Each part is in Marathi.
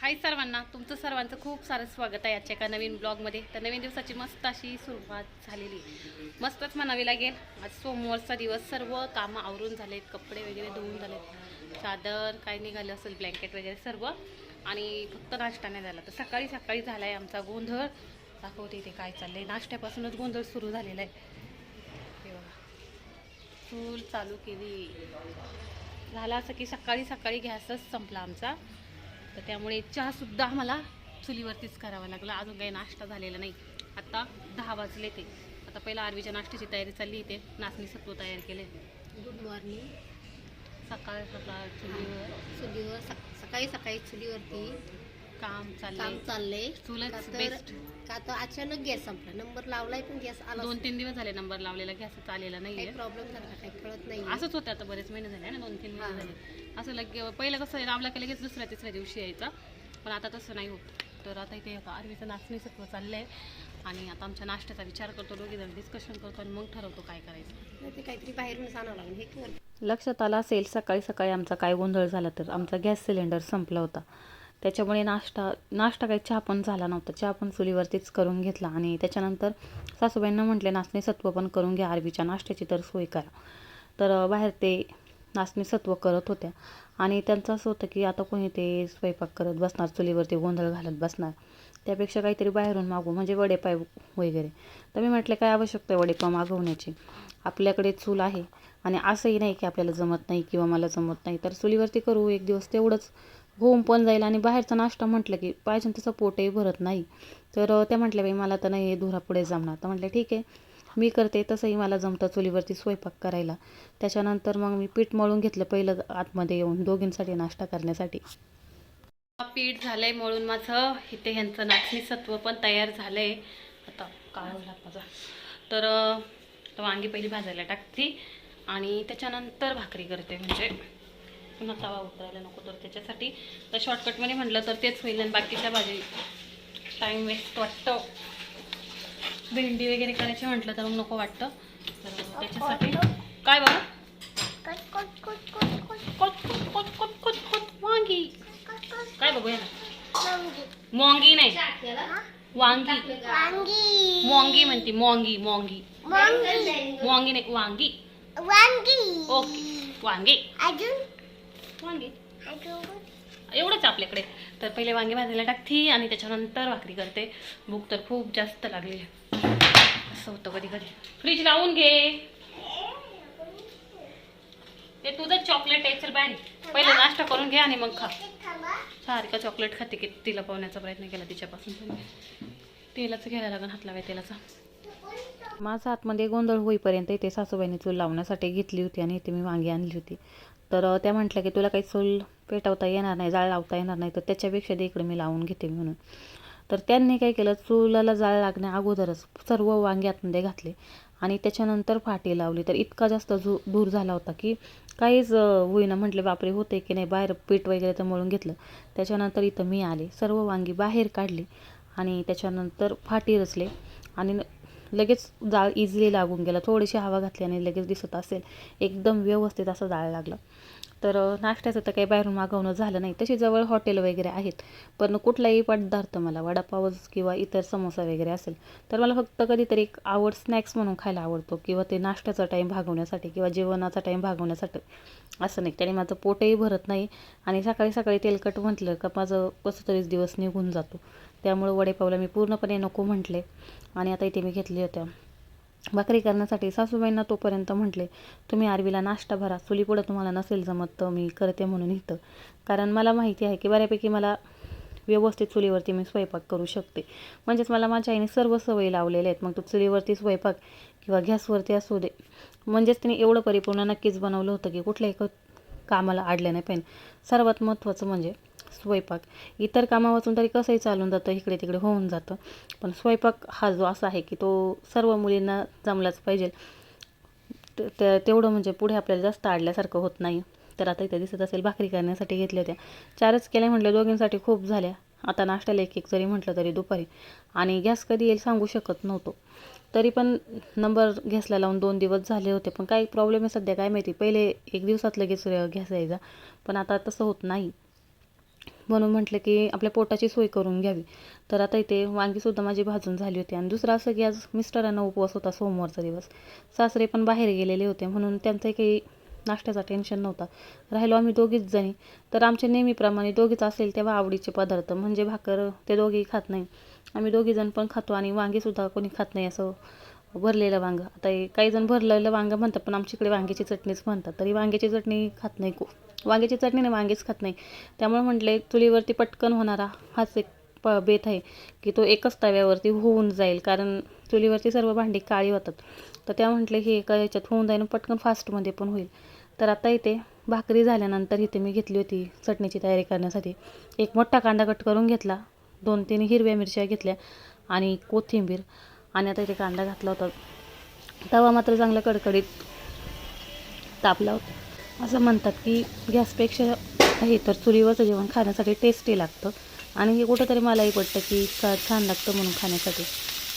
हाय सर्वांना तुमचं सर्वांचं खूप सारं स्वागत आहे आजच्या एका नवीन ब्लॉगमध्ये. तर नवीन दिवसाची मस्त अशी सुरुवात झालेली. मस्तच म्हणावी लागेल आज सोमवारचा दिवस सर्व कामं आवरून झालेत कपडे वगैरे धुवून झालेत. चादर काय निघालं असेल ब्लँकेट वगैरे सर्व आणि फक्त नाश्ता नाही झाला. तर सकाळी सकाळी झाला आहे आमचा गोंधळ. दाखवते इथे काय चाललं आहे नाश्त्यापासूनच गोंधळ सुरू झालेला आहे. बघा. चूल चालू केली. झालं असं की सकाळी सकाळी गॅसच संपला आमचा. तर त्यामुळे चहासुद्धा आम्हाला चुलीवरतीच करावा लागला. अजून काही नाश्ता झालेला नाही. आता दहा वाजले ते. आता पहिला आरवीच्या नाश्त्याची तयारी चालली इथे. नाचणी सत्व तयार केले. गुड मॉर्निंग सकाळ सकाळ चुलीवर. चुलीवर सक- सकाळी सकाळी चुलीवरती काम काम चाललंय. चाललंय चुलच का तर बेस्ट का तर अचानक गॅस संपला. नंबर लावलाय पण गॅस आला दोन तीन दिवस झाले नंबर लावलेला. गॅस आलेला नाहीये. प्रॉब्लेम झाला काही कळत नाही असंच होतं आता बरेच महिने झाले ना दोन तीन महिने. झाले. असं लगे पहिलं कसं लावला की लगेच दुसऱ्या तिसऱ्या दिवशी यायचा. पण आता तसं नाही होत. तर आता इथे आरवीचं नाचणी सत्व चाललंय. आणि आता आमच्या नाश्त्याचा विचार करतो दोघे जण डिस्कशन करतो आणि मग ठरवतो काय करायचं. नाही ते काहीतरी बाहेरून आणावं लागेल. हे कर. लक्षात आलं असेल सकाळी सकाळी आमचा काय गोंधळ झाला तर. आमचा गॅस सिलेंडर संपला होता. त्याच्यामुळे नाश्ता नाश्ता काही चहा पण झाला नव्हता. चहा पण चुलीवरतीच करून घेतला आणि त्याच्यानंतर सासूबाईंना म्हटले नाचणी सत्व पण करून घ्या आरबीच्या नाश्त्याची तर सोय करा. तर बाहेर ते नाचणीसत्व करत होत्या. आणि त्यांचं असं होतं की आता कोणी ते स्वयंपाक करत बसणार चुलीवरती गोंधळ घालत बसणार. त्यापेक्षा काहीतरी बाहेरून मागू म्हणजे वडेपाय वगैरे. तर मी म्हटले काय आवश्यकता आहे वडेपाव मागवण्याची? आपल्याकडे चूल आहे आणि असंही नाही की आपल्याला जमत नाही किंवा मला जमत नाही. तर चुलीवरती करू एक दिवस तेवढंच. होऊन पण जाईल आणि बाहेरचा नाश्ता म्हटलं की पाहिजे तसं पोटही भरत नाही. तर त्या म्हटल्या बाई मला तर नाही धुरा पुढे जमणार. तर म्हटलं ठीक आहे. मी करते तसंही मला जमतं चुलीवरती स्वयंपाक करायला. त्याच्यानंतर मग मी पीठ मळून घेतलं पहिलं आतमध्ये येऊन दोघींसाठी नाश्ता करण्यासाठी. पीठ झालंय मळून माझं. इथे ह्यांचं नाचणी सत्व पण तयार झालंय. आता काळ माझा? तर तर वांगी पहिली भाजायला टाकते आणि त्याच्यानंतर भाकरी करते म्हणजे. पुन्हा तवा उतरायला नको तर त्याच्यासाठी. तर शॉर्टकटमध्ये म्हटलं तर तेच होईल आणि बाकीच्या भाजी टाईम वेस्ट वाटतं. भेंडी वगैरे करायची म्हटलं तर मग नको वाटतं. तर त्याच्यासाठी काय बघा कोट कोट कोट कोट कोट. कोट वांगी. काय बघूया ना मोंगी नाही. वांगी. मोंगी म्हणते. मोंगी मोंगी मोंगी नाही वांगी. ओके. वांगी. वांगी. एवढंच आपल्याकडे. तर पहिले वांगे भाजायला टाकते आणि त्याच्यानंतर भाकरी करते. भूक तर खूप जास्त लागली असं होतं कधी कधी. फ्रीज लावून घे. ते तुझं चॉकलेट आहे चल बाहेर. पहिले नाश्ता करून घे आणि मग खा. सारखं चॉकलेट खाते की तिला पावण्याचा प्रयत्न केला तिच्यापासून तेलाचं घ्यायला लागेल हात लावाय तेलाचा. माझा आतमध्ये गोंधळ होईपर्यंत इथे सासूबाईने चूल लावण्यासाठी घेतली होती आणि इथे मी वांगी आणली होती. तर त्या म्हटल्या की तुला काही चूल पेटवता येणार नाही जाळ लावता येणार नाही तर त्याच्यापेक्षा दे इकडे मी लावून घेते म्हणून. तर त्यांनी काय केलं चुलाला जाळ लागण्या अगोदरच सर्व वांगे आतमध्ये घातले आणि त्याच्यानंतर फाटी लावली. तर इतका जास्त झू दूर झाला होता की काहीच होईना. म्हटले बापरे होते की नाही? बाहेर पीठ वगैरे तर मळून घेतलं. त्याच्यानंतर इथं मी आले. सर्व वांगी बाहेर काढली आणि त्याच्यानंतर फाटी रचले आणि न- लगेच जाळ इझिली लागून गेला. थोडीशी हवा घातली आणि लगेच दिसत असेल. एकदम व्यवस्थित असं जाळ लागलं. तर नाश्त्याचं तर काही बाहेरून मागवणं झालं नाही. तशी जवळ हॉटेल वगैरे आहेत. पण कुठलाही पदार्थ मला वडापावच किंवा इतर समोसा वगैरे असेल तर मला फक्त कधीतरी एक आवड स्नॅक्स म्हणून खायला आवडतो किंवा ते नाश्त्याचा टाईम भागवण्यासाठी किंवा जेवणाचा टाईम भागवण्यासाठी. असं नाही. त्याने माझं पोटही भरत नाही आणि सकाळी सकाळी तेलकट म्हटलं का माझं कसं तरीच दिवस निघून जातो. त्यामुळं वडेपावला मी पूर्णपणे नको म्हटले आणि आता इथे मी घेतली होत्या. भाकरी करण्यासाठी सासूबाईंना तोपर्यंत म्हटले तुम्ही आरवीला नाश्ता भरा. चुलीपुढं तुम्हाला नसेल जमत तर मी करते म्हणून इथं. कारण मला माहिती आहे की बऱ्यापैकी मला व्यवस्थित चुलीवरती मी स्वयंपाक करू शकते. म्हणजेच मला माझ्या आईने सर्व सवयी लावलेल्या आहेत. मग तो चुलीवरती स्वयंपाक किंवा गॅसवरती असू दे. म्हणजेच तिने एवढं परिपूर्ण नक्कीच बनवलं होतं की कुठल्याही क कामाला आडलं नाही पण सर्वात महत्त्वाचं म्हणजे स्वयंपाक. इतर कामा वाचून तरी कसंही चालून जातं इकडे तिकडे होऊन जातं. पण स्वयंपाक हा जो असा आहे की तो सर्व मुलींना जमलाच पाहिजे. ते- तेवढं म्हणजे पुढे आपल्याला जास्त आडल्यासारखं होत नाही. तर आता इथे दिसत असेल भाकरी करण्यासाठी घेतल्या होत्या. चारच केल्या म्हटलं दोघींसाठी खूप झाल्या. आता नाश्त्याला एक एक जरी म्हटलं तरी दुपारी. आणि गॅस कधी येईल सांगू शकत नव्हतो. तरी पण नंबर गॅसला लावून दोन दिवस झाले होते. पण काही प्रॉब्लेम आहे सध्या काय माहिती? पहिले एक दिवसात लगेच गॅस यायचा. पण आता तसं होत नाही. म्हणून म्हटलं की आपल्या पोटाची सोय करून घ्यावी. तर आता इथे वांगीसुद्धा माझी भाजून झाली होती आणि दुसरं असं की आज मिस्टरांना उपवास होता सोमवारचा दिवस. सासरे पण बाहेर गेलेले होते म्हणून त्यांचं काही नाश्त्याचा टेन्शन नव्हता. राहिलो आम्ही दोघीच जणी. तर आमच्या नेहमीप्रमाणे दोघीच असेल तेव्हा आवडीचे पदार्थ म्हणजे भाकर ते दोघेही खात नाही. आम्ही दोघी जण पण खातो आणि वांगीसुद्धा कोणी खात नाही असं भरलेलं वांगं. आता काही जण भरलेलं वांगं म्हणतात पण आमच्याकडे वांग्याची चटणीच म्हणतात. तरी वांग्याची चटणी खात नाही को वांग्याची चटणी नाही वांगेच खात नाही. त्यामुळे म्हटले चुलीवरती पटकन होणारा हाच एक प बेत आहे की तो एकच तव्यावरती होऊन जाईल. कारण चुलीवरती सर्व भांडी काळी होतात. तर त्या म्हटले हे एका याच्यात होऊन जाईल पटकन फास्टमध्ये पण होईल. तर आता इथे भाकरी झाल्यानंतर इथे मी घेतली होती चटणीची तयारी करण्यासाठी. एक मोठा कांदा कट करून घेतला. दोन तीन हिरव्या मिरच्या घेतल्या आणि कोथिंबीर. आणि आता इथे कांदा घातला होता. तवा मात्र चांगला कडकडीत तापला होता. असं म्हणतात की गॅसपेक्षा हे तर चुलीवरचं जेवण खाण्यासाठी टेस्टी लागतं. आणि हे कुठंतरी मलाही पडतं की का छान लागतं म्हणून खाण्यासाठी.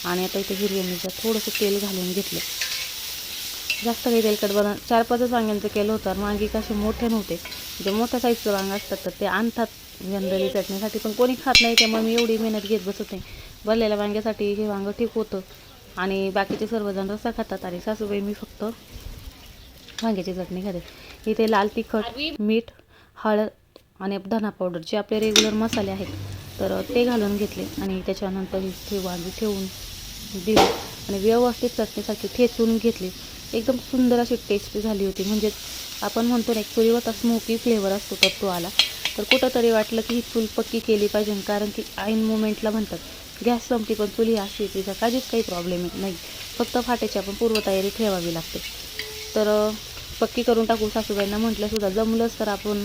आणि आता इथे हिरव्या मिरच्या थोडंसं तेल घालून घेतलं. जास्त काही तेलकट बनव चार पाचच वांग्यांचं केलं होतं. आणि वांगी कसे मोठे नव्हते. जे मोठ्या साईजचं वांग असतात तर ते आणतात. जनरली चटणीसाठी पण कोणी खात नाही त्यामुळे मी एवढी मेहनत घेत बसत नाही. भरलेल्या वांग्यासाठी हे वांगं ठीक होतं. आणि बाकीचे सर्वजण रस्सा खातात आणि सासूबाई मी फक्त वांग्याची चटणी खाते. इथे लाल तिखट मीठ हळद आणि धना पावडर जे आपले रेग्युलर मसाले आहेत तर ते घालून घेतले आणि त्याच्यानंतर इथे वांगी ठेवून दिली. आणि व्यवस्थित चटणीसाठी ठेचून घेतली. एकदम सुंदर अशी टेस्ट झाली होती. म्हणजे आपण म्हणतो ना एक चुलीवरचा स्मोकी फ्लेवर असतो तर तो आला. तर कुठंतरी वाटलं की ही चूल पक्की केली पाहिजे कारण की ऐन मोमेंटला म्हणतात गॅस संपती पण चुली अशी तिचा काहीच काही प्रॉब्लेम येत नाही. फक्त फाट्याची आपण पूर्वतयारी ठेवावी लागते. तर पक्की करून टाकू सासूबाईंना म्हटल्यासुद्धा जमलंच तर आपण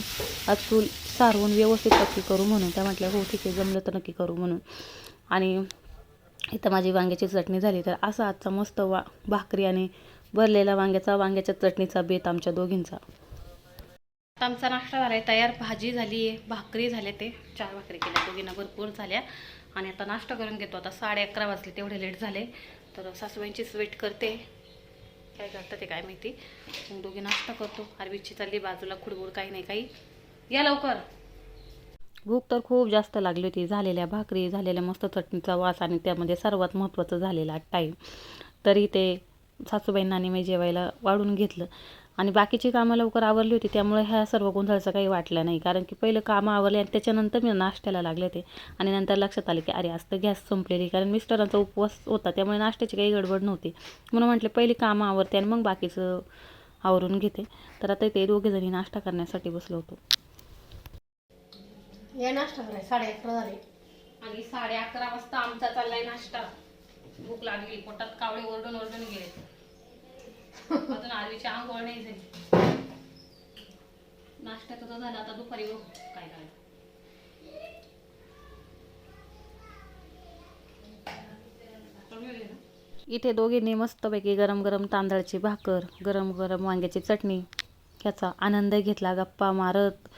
आज चूल सारवून व्यवस्थित पक्की करू म्हणून. त्या म्हटल्या हो ठीक आहे जमलं तर नक्की करू म्हणून. आणि इथं माझी वांग्याची चटणी झाली तर असा आजचा मस्त वा भाकरी आणि भरलेला वांग्याचा वांग्याच्या चटणीचा बेत आमच्या दोघींचा. आमचा नाश्ता झाला आहे तयार भाजी झाली आहे भाकरी झाल्या ते चार भाकरी केल्या दोघींना भरपूर झाल्या. आणि आता नाश्ता करून घेतो. आता साडे अकरा वाजले तेवढे लेट झाले. तर सासूबाईंचीच वेट करते. काय करतं ते काय माहिती? मग दोघी नाश्ता करतो. आरवीची चालली बाजूला खुडबुड काही नाही काही. या लवकर. भूक तर खूप जास्त लागली होती. झालेल्या भाकरी झालेल्या मस्त चटणीचा वास आणि त्यामध्ये सर्वात महत्त्वाचं झालेला टाईम तरी ते सासूबाईंना आणि मी जेवायला वाढून घेतलं. आणि बाकीची कामं लवकर आवरली होती त्यामुळे ह्या सर्व गोंधळाचं काही वाटलं नाही. कारण की पहिलं कामं आवरले आणि त्याच्यानंतर मी नाश्त्याला लागले ते आणि नंतर लक्षात आले की अरे आज तर गॅस संपलेली. कारण मिस्टरांचा उपवास होता त्यामुळे नाश्त्याची काही गडबड नव्हती. म्हणून म्हटले पहिली कामं आवरते आणि मग बाकीचं आवरून घेते. तर आता ते दोघेजणी नाश्ता करण्यासाठी बसलो होतो. या नाश्ता करायला साडे अकरा झाले. आणि साडे अकरा वाजता आमचा चाललाय नाश्ता. भूक लागली पोटात कावळे ओरडून ओरडून गेले. अजून आरवीची आंघोळ नाही झाली. नाश्ता कसा झाला आता दुपारी बघू काय काय. इथे दोघींनी मस्तपैकी गरम गरम तांदळाची भाकर गरम गरम वांग्याची चटणी ह्याचा आनंद घेतला गप्पा मारत.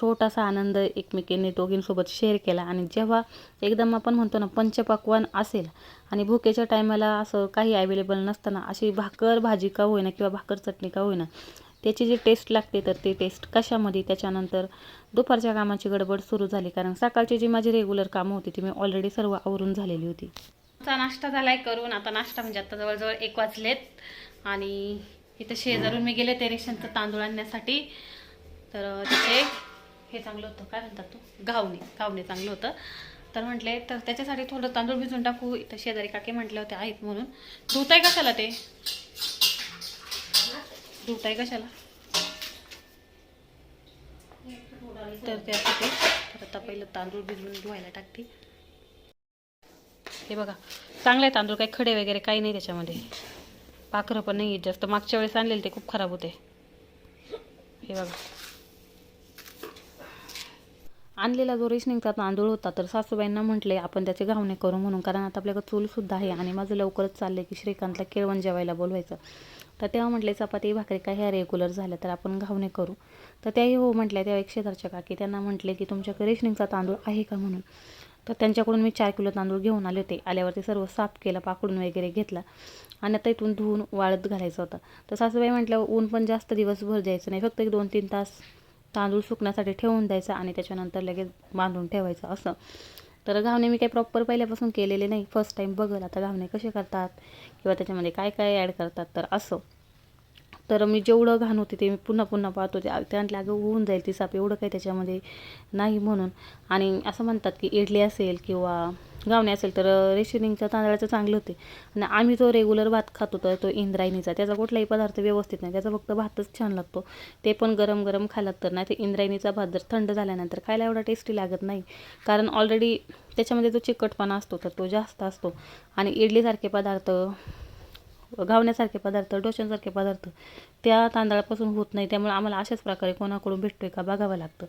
छोटासा आनंद एकमेकींनी दोघींसोबत शेअर केला. आणि जेव्हा एकदम आपण म्हणतो ना पंचपक्वान असेल आणि भुकेच्या टायमाला असं काही अवेलेबल नसताना अशी भाकर भाजी का होईना किंवा भाकर चटणी का होईना त्याची जी टेस्ट लागते तर ती टेस्ट कशामध्ये? त्याच्यानंतर दुपारच्या कामाची गडबड सुरू झाली. कारण सकाळची जी माझी रेग्युलर कामं होती ती मी ऑलरेडी सर्व आवरून झालेली होती. आमचा नाश्ता झालाय करून. आता नाश्ता म्हणजे आता जवळजवळ एक वाजलेत. आणि इथं शेजारून मी गेले ते रेशनचं तांदूळ आणण्यासाठी. तर तिथे हे चांगलं होतं. काय म्हणतात तू? घावणे. घावणे चांगलं होतं. तर म्हटले तर त्याच्यासाठी थोडं तांदूळ भिजून टाकू. इथं शेजारी काके म्हटले होते आहेत म्हणून. धुताय कशाला ते? धुताय कशाला? तर त्यासाठी तर आता पहिलं तांदूळ भिजवून धुवायला टाकते. हे बघा चांगले तांदूळ काही खडे वगैरे काही नाही त्याच्यामध्ये. पाखरं पण नाही आहेत जास्त. मागच्या वेळेस आणलेले ते खूप खराब होते. हे बघा. आणलेला जो रेशनिंगचा तांदूळ होता तर सासूबाईंना म्हटले आपण त्याचे घावणे करू म्हणून कारण आता आपल्याकडे चूलसुद्धा आहे आणि माझं लवकरच चाललं आहे की श्रीकांतला केळवण जेवायला बोलवायचं. तर तेव्हा म्हटले चपाती भाकरी काय ह्या रेग्युलर झाल्या तर आपण घावणे करू. तर त्याही हो म्हटल्या तेव्हा एक शेजारच्या काकी त्यांना म्हटले की तुमच्याकडे रेशनिंगचा तांदूळ आहे का म्हणून? तर त्यांच्याकडून मी चार किलो तांदूळ घेऊन आले होते. आल्यावरती सर्व साफ केलं पाकडून वगैरे घेतला आणि आता इथून धुवून वाळत घालायचं होतं. तर सासूबाई म्हटलं ऊन पण जास्त दिवसभर जायचं नाही फक्त एक दोन तीन तास तांदूळ सुकण्यासाठी ठेवून द्यायचा आणि त्याच्यानंतर लगेच बांधून ठेवायचं असं. तर घावणे मी काही प्रॉपर पहिल्यापासून केलेले नाही. फर्स्ट टाईम बघल आता घावणे कसे करतात? किंवा त्याच्यामध्ये काय काय ॲड करतात? तर असं. तर मी जेवढं घाण होते ते मी पुन्हा पुन्हा पाहतो. ते त्यातल्या अगं होऊन जाईल ती साप. एवढं काही त्याच्यामध्ये नाही म्हणून. आणि असं म्हणतात की इडली असेल किंवा गावणे असेल तर रेशनिंगच्या तांदळाचं चांगलं होते. आणि आम्ही जो रेग्युलर भात खातो तर तो इंद्रायणीचा. त्याचा कुठलाही पदार्थ व्यवस्थित नाही. त्याचा फक्त भातच छान लागतो. ते पण गरम गरम खाल्लात तर नाही ते इंद्रायणीचा भात जर थंड झाल्यानंतर खायला एवढा टेस्टी लागत नाही. कारण ऑलरेडी त्याच्यामध्ये जो चिकटपणा असतो तर तो जास्त असतो. आणि इडलीसारखे पदार्थ घावण्यासारखे पदार्थ डोशांसारखे पदार्थ त्या तांदळापासून होत नाही. त्यामुळे आम्हाला अशाच प्रकारे कोणाकडून भेटतोय का बघावं लागतं.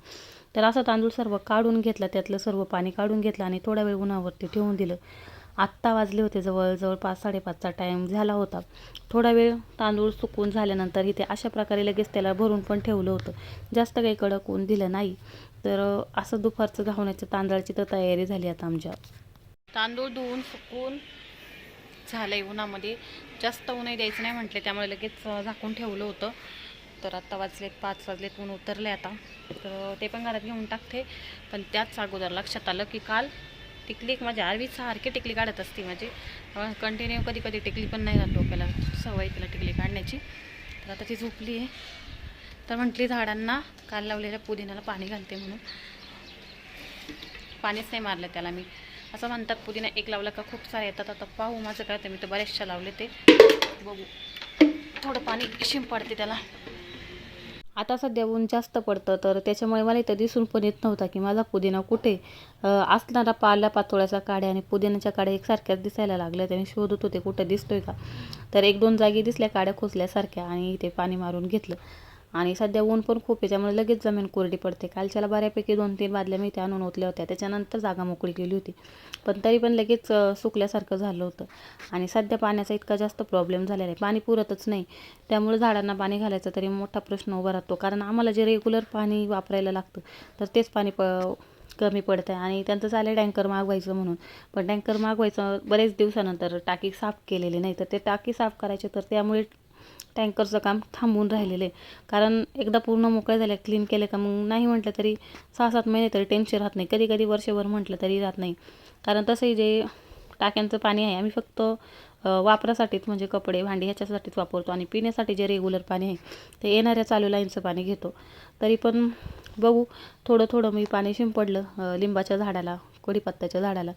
तर असं तांदूळ सर्व काढून घेतलं त्यातलं सर्व पाणी काढून घेतलं आणि थोडा वेळ उन्हावरती ठेवून दिलं. आत्ता वाजले होते जवळजवळ पाच साडेपाचचा टाईम झाला होता. थोडा वेळ तांदूळ सुकून झाल्यानंतर इथे अशा प्रकारे लगेच त्याला भरून पण ठेवलं होतं. जास्त काही कडक ऊन दिलं नाही. तर असं दुपारचं घावण्याच्या तांदळाची तर तयारी झाली आता आमच्या. तांदूळ धुवून सुकून झालंय उन्हामध्ये. जास्त ऊनही द्यायचं नाही म्हटले त्यामुळे लगेच झाकून ठेवलं होतं. तर आत्ता वाजलेत पाच वाजलेत ऊन उतरले आता. तर ते पण घरात घेऊन टाकते. पण त्याच अगोदर लक्षात आलं की काल टिकली एक माझी आरवी सारखी टिकली काढत असते माझी. कंटिन्यू कधी कधी टिकली पण नाही राहत डोक्याला. सवय तिला टिकली काढण्याची. तर आता ती झोपली आहे. तर म्हटली झाडांना काल लावलेल्या पुदिन्याला पाणी घालते म्हणून. पाणीच नाही मारलं त्याला मी. असं म्हणतात पुदिना एक लावला का खूप सारे येतात. आता पाहू माझं काय तर मी तर बऱ्याचशा लावले ते. बघू. थोडं पाणी शिंपडते त्याला. आता सध्या ऊन जास्त पडतं तर त्याच्यामुळे मला इथं दिसून पण येत नव्हता की माझा पुदिना कुठे? असणारा पाला पातोळ्याचा काड्या आणि पुदिन्याच्या काड्या एकसारख्याच दिसायला लागल्या. त्याने शोधत होते कुठे दिसतोय का? तर एक दोन जागी दिसल्या काड्या खोचल्यासारख्या आणि ते पाणी मारून घेतलं. आणि सध्या ऊन पण खूप आहे त्यामुळे लगेच जमीन कोरडी पडते. कालच्याला बऱ्यापैकी दोन तीन बादल्या मी त्या आणून ओतल्या होत्या त्याच्यानंतर जागा मोकळी केली होती. पण तरी पण लगेच सुकल्यासारखं झालं होतं. आणि सध्या पाण्याचा इतका जास्त प्रॉब्लेम झालेला आहे. पाणी पुरतच नाही. त्यामुळे झाडांना पाणी घालायचा तरी मोठा प्रश्न उभा राहतो. कारण आम्हाला जे रेग्युलर पाणी वापरायला लागतं तर तेच पाणी प कमी पडतं आहे आणि त्यांचं चालेल टँकर मागवायचं म्हणून. पण टँकर मागवायचं बरेच दिवसानंतर टाकी साफ केलेली नाही. तर ते टाकी साफ करायचे तर त्यामुळे टँकरचं काम थांबून राहिलेलं आहे. कारण एकदा पूर्ण मोकळे झाल्या क्लीन केले का मग नाही म्हटलं तरी सहा सात महिने तरी टेन्शन राहत नाही. कधी कधी वर्षभर म्हटलं तरी राहत नाही. कारण तसंही जे टाक्यांचं पाणी आहे आम्ही फक्त वापरासाठीच म्हणजे कपडे भांडी ह्याच्यासाठीच वापरतो आणि पिण्यासाठी जे रेग्युलर पाणी आहे ते येणाऱ्या चालू लाईनचं पाणी घेतो. तरी पण बघू थोडं थोडं मी पाणी शिंपडलं लिंबाच्या झाडाला. कढीपत्त्याच्या झाडाला.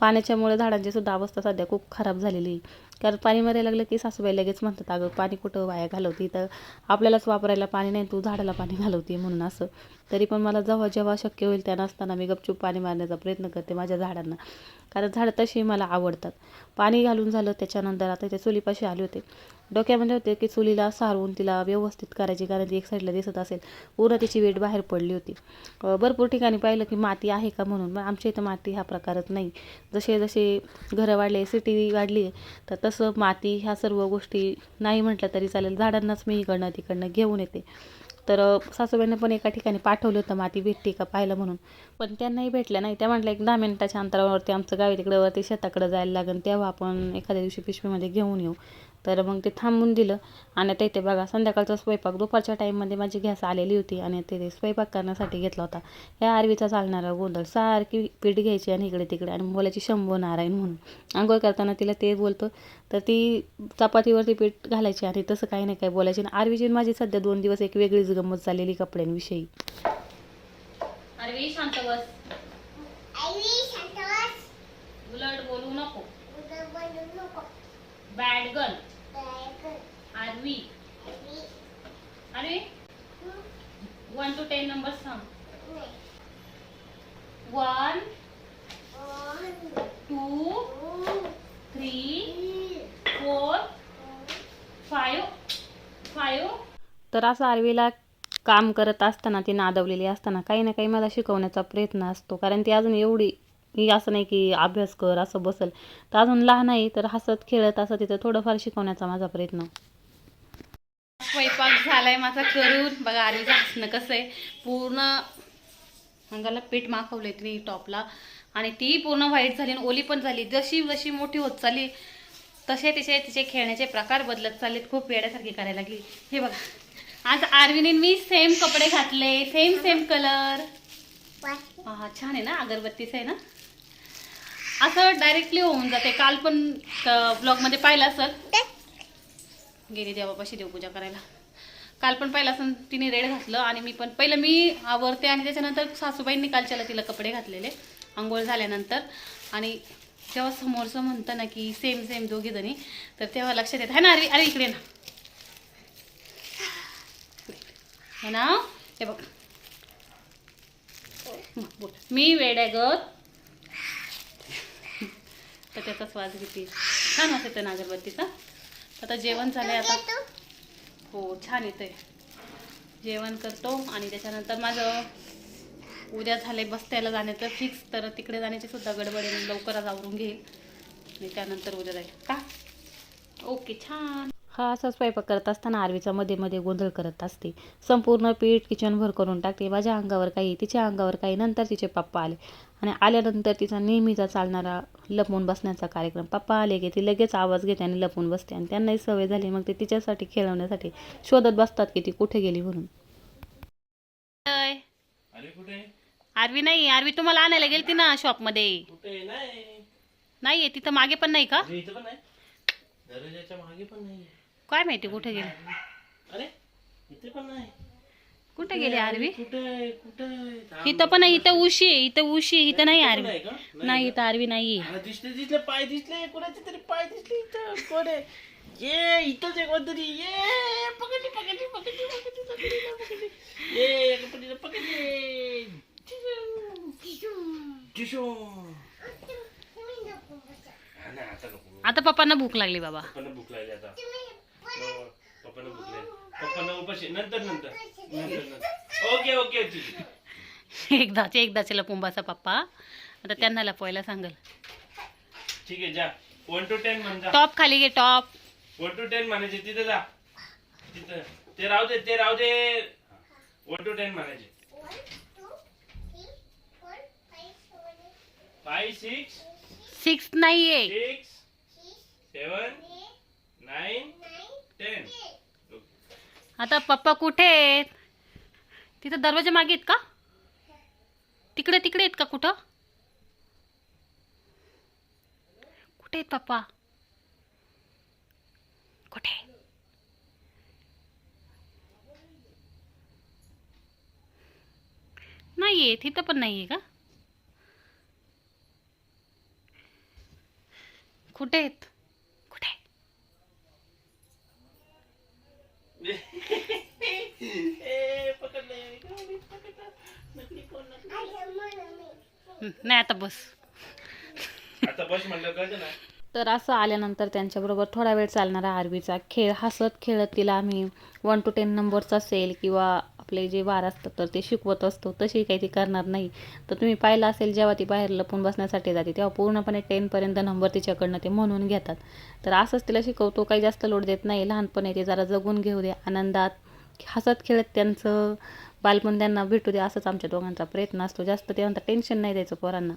पाण्याच्यामुळे झाडांची सुद्धा अवस्था सध्या खूप खराब झालेली आहे. कारण पाणी मारायला लागलं की सासूबाई लगेच म्हणतात अगं पाणी कुठं वाया घालवती? तर आपल्यालाच वापरायला पाणी नाही तू झाडाला पाणी घालवते म्हणून असं. तरी पण मला जेव्हा जेव्हा शक्य होईल त्या नसताना मी गपचूप पाणी मारण्याचा प्रयत्न करते माझ्या झाडांना. कारण झाडं तशी मला आवडतात. पाणी घालून झालं त्याच्यानंतर आता ते चुलीपाशी आले होते. डोक्यामध्ये होते की चुलीला सारवून तिला व्यवस्थित करायची कारण ती एक साईडला दिसत असेल. पूर्ण तिची वेट बाहेर पडली होती. भरपूर ठिकाणी पाहिलं की माती आहे का म्हणून. मग आमच्या इथं माती हा प्रकारच नाही. जसे जसे घरं वाढले सिटी वाढली तर तसं माती ह्या सर्व गोष्टी नाही म्हटलं तरी चालेल. झाडांनाच मी इकडनं तिकडनं घेऊन येते. तर सासूबाईंना पण एका ठिकाणी पाठवलं होतं माती भेटते का पाहिलं म्हणून. पण त्यांनाही भेटल्या नाही. त्या म्हटलं एक दहा मिनिटाच्या अंतरावरती आमचं गावी तिकडे वरती शेताकडे जायला लागेल तेव्हा आपण एखाद्या दिवशी पिशवीमध्ये घेऊन येऊ. तर मग ते थांबून दिलं. आणि आता इथे बघा संध्याकाळचा स्वयंपाक. दुपारच्या टाईममध्ये माझी गॅस आलेली होती आणि ते ते स्वयंपाक करण्यासाठी घेतला होता. या आरवीचा चालणारा गोंधळ सारखी पीठ घ्यायची आणि इकडे तिकडे आणि बोलायची शंभू नारायण म्हणून. आंघोळ करताना तिला ते बोलतो तर ती चपातीवरती पीठ घालायची आणि तसं काही नाही काही बोलायची. आणि आरवीची माझी सध्या दोन दिवस एक वेगळीच गंमत चाललेली कपड्यांविषयी. आरवी शांत बस. उलट बोलू नको. Bad girl Aarvi Aarvi one two ten number सांग one two three four five five तर असं आरवीला काम करत असताना ती नादवलेली असताना काही ना काही मला शिकवण्याचा प्रयत्न असतो. कारण ती अजून एवढी ही असं नाही की अभ्यास कर असं बसल. तर अजून लहान आहे तर हसत खेळत असं तिथं थोडंफार शिकवण्याचा माझा प्रयत्न. स्वयंपाक झालाय माझा करून. बघा आरवीचं हसणं कसं आहे. पूर्ण अंगाला पीठ माखवलंय तिने टॉपला. आणि ती पूर्ण व्हाईट झाली आणि ओली पण झाली. जशी जशी मोठी होत चालली तसे तिचे तिचे खेळण्याचे प्रकार बदलत चाललेत. खूप वेड्यासारखी करायला लागली. हे बघा. आज आरविने मी सेम कपडे घातले. सेम सेम कलर हा छान आहे ना? अगरबत्तीच आहे ना? असं डायरेक्टली होऊन जाते. काल पण ब्लॉगमध्ये पाहिलं असेल. गेली देवापाशी देवपूजा करायला. काल पण पाहिलं असं तिने रेड घातलं आणि मी पण पहिलं मी आवरते आणि त्याच्यानंतर सासूबाईंनी कालच्याला तिला कपडे घातलेले आंघोळ झाल्यानंतर. आणि जेव्हा समोरचं म्हणतं ना की सेम सेम दोघी जणी. तर तेव्हा लक्षात येत. आहे ना अरे अरे इकडे ना. हे ना? हे बघ. मी वेड आहे ग तर त्याचा स्वाद घेते. छान वाटत ना अगरबत्तीचा आता जेवण झालंय आता. हो छान येतंय. जेवण करतो आणि त्याच्यानंतर माझं उद्या झालंय बस्त्याला जाण्याचं फिक्स तर तिकडे जाण्याची सुद्धा गडबड आहे. लवकरच आवरून घेईल. आणि त्यानंतर उद्या जाईल. का? ओके छान. हा असा स्वयंपाक करत असताना आरवीचा मध्ये मध्ये गोंधळ करत असते. संपूर्ण पीठ किचनभर करून टाकते. माझ्या अंगावर काही तिच्या अंगावर काही नंतर तिचे पप्पा आले. आणि आल्यानंतर तिचा नेहमीचा चालणारा लपून बसण्याचा कार्यक्रम. पप्पा आले की ती लगेच आवाज घेते आणि लपून बसते. आणि त्यांनाही सवय झाली मग ते तिच्यासाठी खेळवण्यासाठी शोधत बसतात की ती कुठे गेली म्हणून. आरवी नाही. आरवी तुम्हाला आणायला गेलती ना शॉपमध्ये. कुठे नाही. नाहीये तिथं मागे पण नाही का? अरे इथं पण नाही. दरवाजाच्या मागे पण नाही काय माहिती कुठे गेली? अरे इथे पण नाही. कुठे गेली आरवी? कुठे कुठे. इथं पण नाही इथं उशी आहे इथं उशी आहे इथं नाही आरवी. नाही नाही इथं आरवी अरे दिसले दिसले पाय दिसले कोणाचे तरी पाय दिसले इथं कोण? ये इथंच एक कोणतरी. ये पकडली पकडली पकडली पकडली पकडली ये पकडली पकडली. आता पप्पांना भूक लागली बाबा. पप्पांना भूक लागली आता. पप्पांना भूक लागली पप्पांना उपाशी नंतर नंतर. नंतर नंतर. ओके ओके ठीक आहे एकदाचे एकदाचे लपुंबाचा पप्पा. आता त्यांना लपवायला सांगल. ठीक आहे जा. वन टू टेन म्हण जा. टॉप खाली घे टॉप. वन टू टेन म्हणायचे तिथे जा. तिथं. ते राहू दे ते राहू दे. वन टू टेन म्हणायचे. फाईव्ह सिक्स सिक्स नाहीये. सिक्स सेवन नाईन आता पप्पा कुठे आहेत? तिथं दरवाज़ा मागे आहेत का? तिकडे तिकडे आहेत का कुठं? कुठे आहेत पप्पा? कुठे? नाहीये, तिथं पण नाहीये का? कुठे आहेत? नाही आता बस. आता बस म्हणलं कळतं ना. तर असं आल्यानंतर त्यांच्याबरोबर थोडा वेळ चालणारा आरवीचा खेळ हसत खेळत तिला आम्ही. वन टू टेन नंबरचा असेल किंवा आपले जे वार असतात तर ते शिकवत असतो. तशी काही ती करणार नाही. तर तुम्ही पाहिलं असेल जेव्हा ती बाहेर लपून बसण्यासाठी जाते तेव्हा पूर्णपणे टेनपर्यंत नंबर तिच्याकडनं ते म्हणून घेतात. तर असंच तिला शिकवतो काही जास्त लोड देत नाही. लहानपणी ते जरा जगून घेऊ दे. आनंदात हसत खेळत त्यांचं बालपण त्यांना भेटू दे असंच आमच्या दोघांचा प्रयत्न असतो. जास्त ते म्हणतात टेन्शन नाही द्यायचं पोरांना.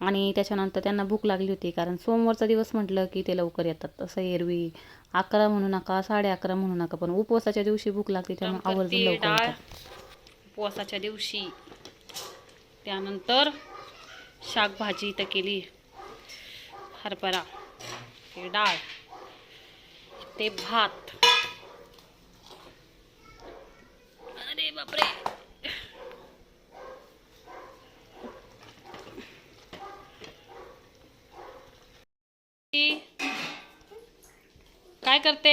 आणि त्याच्यानंतर त्यांना भूक लागली होती कारण सोमवारचा दिवस म्हटलं की ते लवकर येतात. तसं एरवी अकरा म्हणू नका साडे अकरा म्हणू नका पण उपवासाच्या दिवशी भूक लागते त्यामुळे आवर्जून लवकर येतात. उपवासाच्या दिवशी. त्यानंतर शाकभाजी तर केली. हरभरा डाळ ते भात. बापरे. काय करते?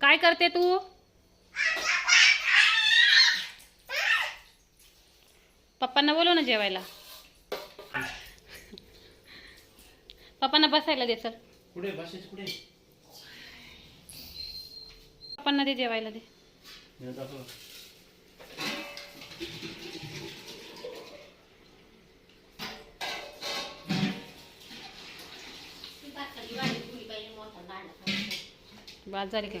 काय करते तू? पप्पांना बोलव ना जेवायला. पप्पांना बसायला दे चल. कुठे बसायचं कुठे? पप्पांना दे जेवायला दे. बाजारी काय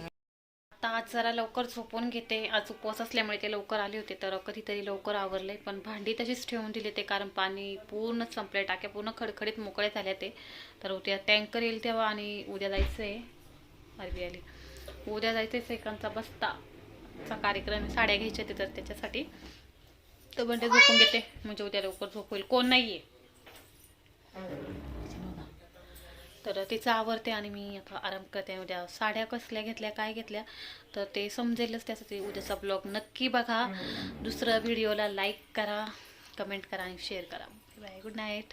आता आज जरा लवकर झोपून घेते. आज उपवास असल्यामुळे ते लवकर आले होते तर कधीतरी लवकर आवरले पण भांडी तशीच ठेवून दिले ते कारण पाणी पूर्ण संपले टाक्या पूर्ण खडखडीत मोकळे झाले ते. तर उद्या टँकर येईल तेव्हा आणि उद्या जायचं आहे आरबी आली. उद्या जायचं सेकांचा चा कार्यक्रम आहे. साड्या घ्यायच्या तिथं त्याच्यासाठी. तर बंडे झोपून घेते. म्हणजे उद्या लवकर झोप होईल. कोण नाही आहे तर तिचं आवडते आणि मी आता आराम करते. उद्या साड्या कसल्या घेतल्या काय घेतल्या तर ते समजेलच त्यासाठी उद्याचा ब्लॉग नक्की बघा. दुसऱ्या व्हिडिओला लाईक करा कमेंट करा आणि शेअर करा. Bye good night